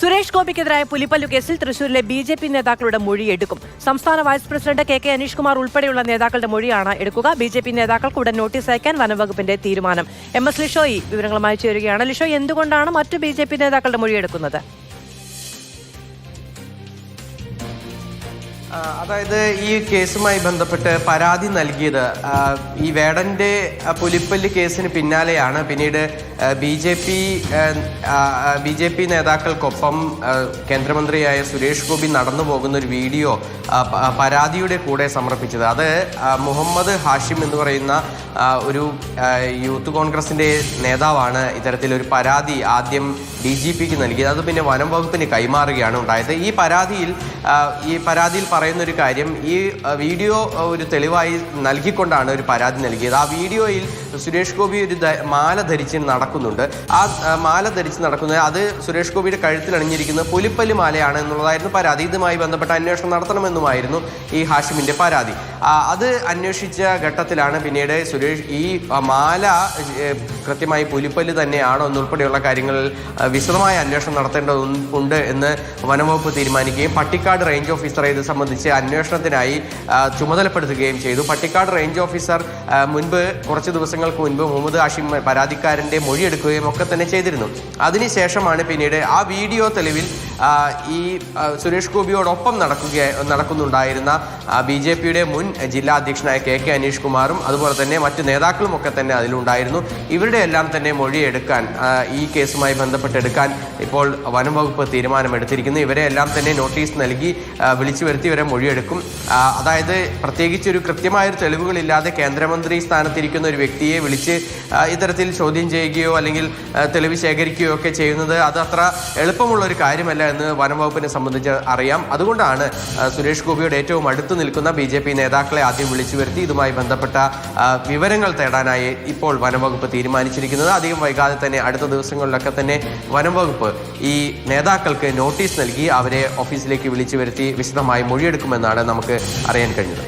സുരേഷ് ഗോപിക്കെതിരായ പുലിപ്പല്ലു കേസിൽ തൃശൂരിലെ B J P നേതാക്കളുടെ മൊഴി എടുക്കും സംസ്ഥാന vice president K K Aneesh Kumar ഉൾപ്പെടെയുള്ള നേതാക്കളുടെ മൊഴിയാണ് എടുക്കുക. ബി ജെ പി നേതാക്കൾക്ക് ഉടൻ നോട്ടീസ് അയക്കാൻ വനംവകുപ്പിന്റെ തീരുമാനം. എം എസ് ലിഷോയി വിവരങ്ങളുമായി ചേരുകയാണ്. ലിഷോയി എന്തുകൊണ്ടാണ് മറ്റു ബി ജെ പി നേതാക്കളുടെ മൊഴി എടുക്കുന്നത് അതായത് ഈ കേസുമായി ബന്ധപ്പെട്ട് പരാതി നൽകിയത് ഈ വേടന്റെ പുലിപ്പല്ല് കേസിന് പിന്നാലെയാണ്. പിന്നീട് B J P B J P നേതാക്കൾക്കൊപ്പം കേന്ദ്രമന്ത്രിയായ സുരേഷ് ഗോപി നടന്നു പോകുന്ന ഒരു വീഡിയോ പരാതിയുടെ കൂടെ സമർപ്പിച്ചത്. അത് മുഹമ്മദ് ഹാഷിം എന്ന് പറയുന്ന ഒരു യൂത്ത് കോൺഗ്രസിന്റെ നേതാവാണ് ഇത്തരത്തിലൊരു പരാതി ആദ്യം ഡി ജി പിക്ക് നൽകിയത്. അത് പിന്നെ വനം വകുപ്പിന് കൈമാറുകയാണ് ഉണ്ടായത്. ഈ പരാതിയിൽ ഈ പരാതിയിൽ പറയുന്ന ഒരു കാര്യം ഈ വീഡിയോ ഒരു തെളിവായി നൽകിക്കൊണ്ടാണ് ഒരു പരാതി നൽകിയത്. ആ വീഡിയോയിൽ സുരേഷ് ഗോപി ഒരു മാല ധരിച്ച് നടക്കുന്നുണ്ട്. ആ മാല ധരിച്ച് നടക്കുന്നത് അത് സുരേഷ് ഗോപിയുടെ കഴുത്തിൽ അണിഞ്ഞിരിക്കുന്ന പുലിപ്പല്ലി മാലയാണ് എന്നുള്ളതായിരുന്നു പരാതി. ഇതുമായി ബന്ധപ്പെട്ട അന്വേഷണം നടത്തണമെന്നുമായിരുന്നു ഈ ഹാഷിമിന്റെ പരാതി. അത് അന്വേഷിച്ച ഘട്ടത്തിലാണ് പിന്നീട് സുരേഷ് ഈ മാല കൃത്യമായി പുലിപ്പല്ല് തന്നെയാണോ എന്നുൾപ്പെടെയുള്ള കാര്യങ്ങളിൽ വിശദമായ അന്വേഷണം നടത്തേണ്ടതുണ്ട് എന്ന് വനംവകുപ്പ് തീരുമാനിക്കുകയും പട്ടിക്കാട് റേഞ്ച് ഓഫീസറെ ഇത് സംബന്ധിച്ച് അന്വേഷണത്തിനായി ചുമതലപ്പെടുത്തുകയും ചെയ്തു. പട്ടിക്കാട് റേഞ്ച് ഓഫീസർ മുൻപ് കുറച്ച് ദിവസങ്ങൾക്ക് മുൻപ് മുഹമ്മദ് ഹാഷിം പരാതിക്കാരന്റെ മൊഴിയെടുക്കുകയും ഒക്കെ തന്നെ ചെയ്തിരുന്നു. അതിനുശേഷമാണ് പിന്നീട് ആ വീഡിയോ തെളിവിൽ ഈ സുരേഷ് ഗോപിയോടൊപ്പം നടക്കുക നടക്കുന്നുണ്ടായിരുന്ന ബി ജെ പിയുടെ മുൻ ജില്ലാ അധ്യക്ഷനായ കെ കെ അനീഷ് കുമാറും അതുപോലെ തന്നെ മറ്റു നേതാക്കളും ഒക്കെ തന്നെ അതിലുണ്ടായിരുന്നു. ഇവരുടെ എല്ലാം തന്നെ മൊഴിയെടുക്കാൻ ഈ കേസുമായി ബന്ധപ്പെട്ടെടുക്കാൻ ഇപ്പോൾ വനം വകുപ്പ് തീരുമാനമെടുത്തിരിക്കുന്നു. ഇവരെ എല്ലാം തന്നെ നോട്ടീസ് നൽകി വിളിച്ചു വരുത്തി. ഇവരെ മൊഴിയെടുക്കും. അതായത് പ്രത്യേകിച്ച് ഒരു കൃത്യമായൊരു തെളിവുകളില്ലാതെ കേന്ദ്രമന്ത്രി സ്ഥാനത്തിരിക്കുന്ന ഒരു വ്യക്തിയെ വിളിച്ച് ഇത്തരത്തിൽ ചോദ്യം ചെയ്യുകയോ അല്ലെങ്കിൽ തെളിവ് ശേഖരിക്കുകയോ ഒക്കെ ചെയ്യുന്നത് അത് അത്ര എളുപ്പമുള്ള ഒരു കാര്യമല്ല എന്ന് വനം വകുപ്പിനെ സംബന്ധിച്ച് അറിയാം. അതുകൊണ്ടാണ് സുരേഷ് ഗോപിയുടെ ഏറ്റവും അടുത്ത് നിൽക്കുന്ന ബി നേതാക്കളെ ആദ്യം വിളിച്ചു വരുത്തി ഇതുമായി ബന്ധപ്പെട്ട വിവരങ്ങൾ തേടാനായി ഇപ്പോൾ വനം വകുപ്പ് തീരുമാനിച്ചിരിക്കുന്നത്. അധികം വൈകാതെ തന്നെ അടുത്ത ദിവസങ്ങളിലൊക്കെ തന്നെ വനം വകുപ്പ് ഈ നേതാക്കൾക്ക് നോട്ടീസ് നൽകി അവരെ ഓഫീസിലേക്ക് വിളിച്ചു വരുത്തി വിശദമായി മൊഴിയെടുക്കുമെന്നാണ് നമുക്ക് അറിയാൻ കഴിഞ്ഞത്.